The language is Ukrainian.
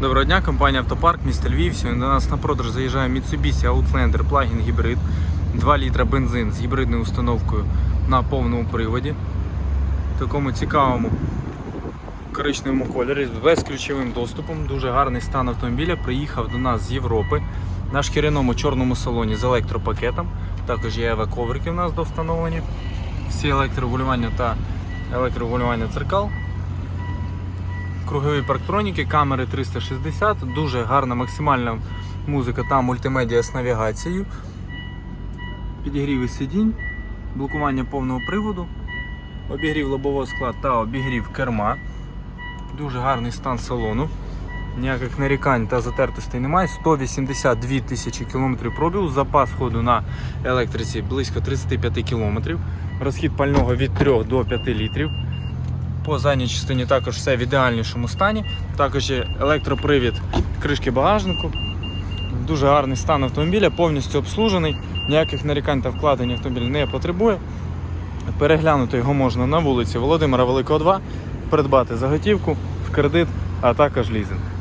Доброго дня, компанія Автопарк, місто Львів. Сьогодні до нас на продаж заїжджає Mitsubishi Outlander плагін гібрид, 2 літра бензин з гібридною установкою на повному приводі. В такому цікавому коричневому кольорі з безключовим доступом. Дуже гарний стан автомобіля. Приїхав до нас з Європи на шкіряному чорному салоні з електропакетом. Також є коврики у нас довстановлені. Всі електрорегулювання та електрорегулювання дзеркал. Кругові парктроніки, камери 360, дуже гарна максимальна музика та мультимедіа з навігацією. Підігріви сидінь, блокування повного приводу, обігрів лобового скла та обігрів керма. Дуже гарний стан салону. Ніяких нарікань та затертостей немає. 182 тисячі кілометрів пробігу, запас ходу на електриці близько 35 кілометрів, розхід пального від 3 до 5 літрів. По задній частині також все в ідеальнішому стані. Також є електропривід кришки багажнику. Дуже гарний стан автомобіля, повністю обслужений, ніяких нарікань та вкладень автомобіль не потребує. Переглянути його можна на вулиці Володимира Великого 2, придбати за готівку, в кредит, а також лізинг.